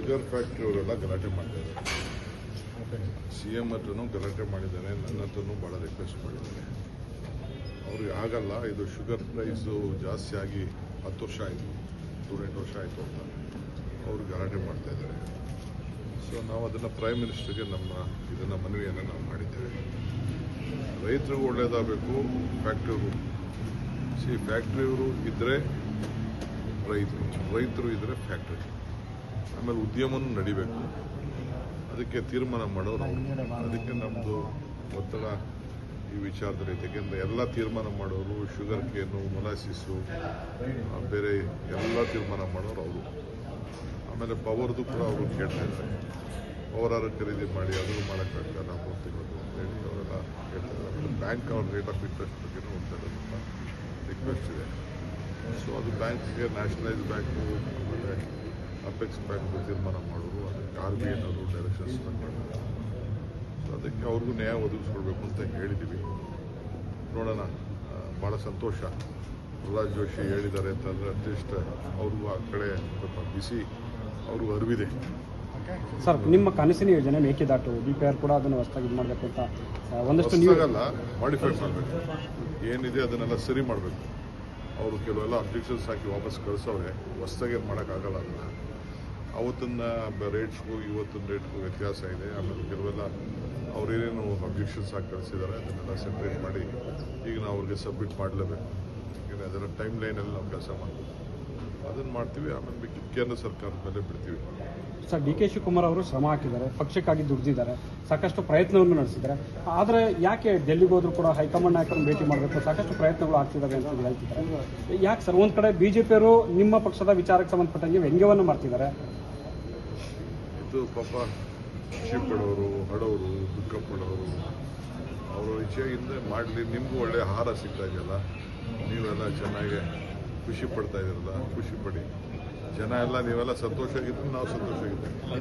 Sugar factory ಅವರೆಲ್ಲ ಗಲಾಟೆ ಮಾಡ್ತಾ ಇದ್ದಾರೆ ಸಿ ಎಂ ಹತ್ರನೂ ಗಲಾಟೆ ಮಾಡಿದ್ದಾರೆ, ನನ್ನ ಹತ್ರನೂ ಭಾಳ ರಿಕ್ವೆಸ್ಟ್ ಮಾಡಿದ್ದಾರೆ. ಅವ್ರಿಗೆ ಆಗಲ್ಲ ಇದು ಶುಗರ್ ಪ್ರೈಸು ಜಾಸ್ತಿ ಆಗಿ ಹತ್ತು ವರ್ಷ ಆಯಿತು ಹದಿನೆಂಟು ವರ್ಷ ಆಯಿತು ಅಂತ ಅವರು ಗಲಾಟೆ ಮಾಡ್ತಾ ಇದ್ದಾರೆ. ಸೊ ನಾವು ಅದನ್ನು ಪ್ರೈಮ್ ಮಿನಿಸ್ಟರ್ಗೆ ನಮ್ಮ, ಇದನ್ನು ಮನವಿಯನ್ನು ನಾವು ಮಾಡಿದ್ದೇವೆ. ರೈತರಿಗೂ ಒಳ್ಳೆಯದಾಗಬೇಕು ಫ್ಯಾಕ್ಟ್ರಿಯವರು ಸಿ ಫ್ಯಾಕ್ಟ್ರಿಯವರು ಇದ್ದರೆ ರೈತರು ರೈತರು ಇದ್ದರೆ ಫ್ಯಾಕ್ಟ್ರಿ ಆಮೇಲೆ ಉದ್ಯಮನೂ ನಡಿಬೇಕು. ಅದಕ್ಕೆ ತೀರ್ಮಾನ ಮಾಡೋರು. ಅದಕ್ಕೆ ನಮ್ಮದು ಒತ್ತಡ ಈ ವಿಚಾರದಲ್ಲಿ ಯಾಕೆಂದರೆ ಎಲ್ಲ ತೀರ್ಮಾನ ಮಾಡೋರು ಶುಗರ್ ಕೇನು ಮೊಲಾಸಿಸು ಬೇರೆ ಎಲ್ಲ ತೀರ್ಮಾನ ಮಾಡೋರು ಅವರು. ಆಮೇಲೆ ಪವರ್ದು ಕೂಡ ಅವರು ಕೇಳ್ತಾ ಇದ್ದಾರೆ. ಪವರ್ ಖರೀದಿ ಮಾಡಿ ಅದನ್ನು ಮಾಡೋಕ್ಕಾಗಲ್ಲ ನಾವು ತಿಂಗಳು ಅಂತೇಳಿ ಅವರೆಲ್ಲ ಹೇಳ್ತಾ ಇದ್ದಾರೆ. ಬ್ಯಾಂಕ್ ಅವ್ರ ರೇಟ್ ಆಫ್ ಇಂಟ್ರೆಸ್ಟ್ ಬಗ್ಗೆನೂ ಒಂದು ರಿಕ್ವೆಸ್ಟ್ ಇದೆ. ಸೊ ಅದು ಬ್ಯಾಂಕ್ಗೆ ನ್ಯಾಷನಲೈಸ್ ಬ್ಯಾಂಕು ಆಮೇಲೆ ಅಪೆಕ್ಸ್ ಬ್ಯಾಂಕ್ ತೀರ್ಮಾನ ಮಾಡೋರು ಅದಕ್ಕೆ ಆರ್ ಬಿ ಡೈರೆಕ್ಷನ್ಸ್ ಮಾಡಿದ್ದಾರೆ ಸೊ ಅದಕ್ಕೆ ಅವ್ರಿಗೂ ನ್ಯಾಯ ಒದಗಿಸ್ಕೊಡ್ಬೇಕು ಅಂತ ಹೇಳಿದ್ದೀವಿ ನೋಡೋಣ. ಭಾಳ ಸಂತೋಷ. ಪ್ರಹ್ಲಾದ್ ಜೋಶಿ ಹೇಳಿದ್ದಾರೆ ಅಂತಂದರೆ ಅಟ್ಲೀಸ್ಟ್ ಅವ್ರಿಗೂ ಆ ಕಡೆ ಸ್ವಲ್ಪ ಬಿಸಿ ಅವ್ರಿಗೂ ಅರಿವಿದೆ. ಸರ್ ನಿಮ್ಮ ಕನಸಿನ ಯೋಜನೆ ಮೇಕೆದಾಟು ಬಿ ಪಿ ಆರ್ ಕೂಡ ಅದನ್ನು ಹೊಸದಾಗಿ ಇದು ಮಾಡಬೇಕು ಅಂತ ಒಂದಷ್ಟು ನೀವಾಗಲ್ಲ ಮಾಡಿಫೈ ಮಾಡಬೇಕು. ಏನಿದೆ ಅದನ್ನೆಲ್ಲ ಸರಿ ಮಾಡಬೇಕು. ಅವರು ಕೆಲವೆಲ್ಲ ಅಬ್ಜೆಕ್ಷನ್ಸ್ ಹಾಕಿ ವಾಪಸ್ ಕಳಿಸೋರೆ ಹೊಸದಾಗಿ ಮಾಡೋಕ್ಕಾಗಲ್ಲ ಅದನ್ನು. ಅವತ್ತಿನ ರೇಟ್ಸ್ಗೂ ಇವತ್ತಿನ ರೇಟ್ಗೂ ವ್ಯತ್ಯಾಸ ಇದೆ. ಆಮೇಲೆ ಕೆಲವೆಲ್ಲ ಅವರೇನೇನು ಅಬ್ಜೆಕ್ಷನ್ಸ್ ಆಗಿ ಕಳಿಸಿದ್ದಾರೆ, ಅದನ್ನೆಲ್ಲ ಸೆಪ್ರೇಟ್ ಮಾಡಿ ಈಗ ನಾವು ಅವ್ರಿಗೆ ಸಬ್ಮಿಟ್ ಮಾಡಲೇಬೇಕು. ಯಾಕೆಂದರೆ ಅದರ ಟೈಮ್ ಲೈನಲ್ಲಿ ನಾವು ಕೆಲಸ ಮಾಡ್ತೀವಿ ಅದನ್ನು ಮಾಡ್ತೀವಿ, ಆಮೇಲೆ ಮಿಕ್ಕಿದ ಕೇಂದ್ರ ಸರ್ಕಾರದ ಮೇಲೆ ಬಿಡ್ತೀವಿ. ಸರ್, ಡಿ ಕೆ ಶಿವಕುಮಾರ್ ಅವರು ಶ್ರಮ ಹಾಕಿದ್ದಾರೆ, ಪಕ್ಷಕ್ಕಾಗಿ ದುಡಿದಿದ್ದಾರೆ, ಸಾಕಷ್ಟು ಪ್ರಯತ್ನವನ್ನು ನಡೆಸಿದ್ದಾರೆ. ಆದರೆ ಯಾಕೆ ಡೆಲ್ಲಿಗೆ ಹೋದರೂ ಕೂಡ ಹೈಕಮಾಂಡ್ ನಾಯಕರನ್ನು ಭೇಟಿ ಮಾಡಬೇಕು? ಸಾಕಷ್ಟು ಪ್ರಯತ್ನಗಳು ಆಗ್ತಿದ್ದಾವೆ ಅಂತ ಹೇಳ್ತಿದ್ದಾರೆ. ಯಾಕೆ ಸರ್? ಒಂದು ಕಡೆ ಬಿಜೆಪಿಯವರು ನಿಮ್ಮ ಪಕ್ಷದ ವಿಚಾರಕ್ಕೆ ಸಂಬಂಧಪಟ್ಟಂಗೆ ವ್ಯಂಗ್ಯವನ್ನು ಮಾಡ್ತಿದ್ದಾರೆ. ಇದು ಪಾಪ ಖುಷಿ ಪಡೋರು ಹಡೋರು ದುಃಖ ಪಡೋರು ಅವರು ಇಚ್ಛೆಯಿಂದ ಮಾಡಲಿ, ನಿಮಗೂ ಒಳ್ಳೆಯ ಆಹಾರ ಸಿಗ್ತಾ ಇದೆಯಲ್ಲ, ನೀವೆಲ್ಲ ಚೆನ್ನಾಗಿ ಖುಷಿ ಪಡ್ತಾ ಇದ್ದೀರಲ್ಲ ಖುಷಿ ಪಡಿ. ಜನ ಎಲ್ಲ ನೀವೆಲ್ಲ ಸಂತೋಷ ಆಗಿದ್ರೆ ನಾವು ಸಂತೋಷ ಆಗಿದ್ದೀವಿ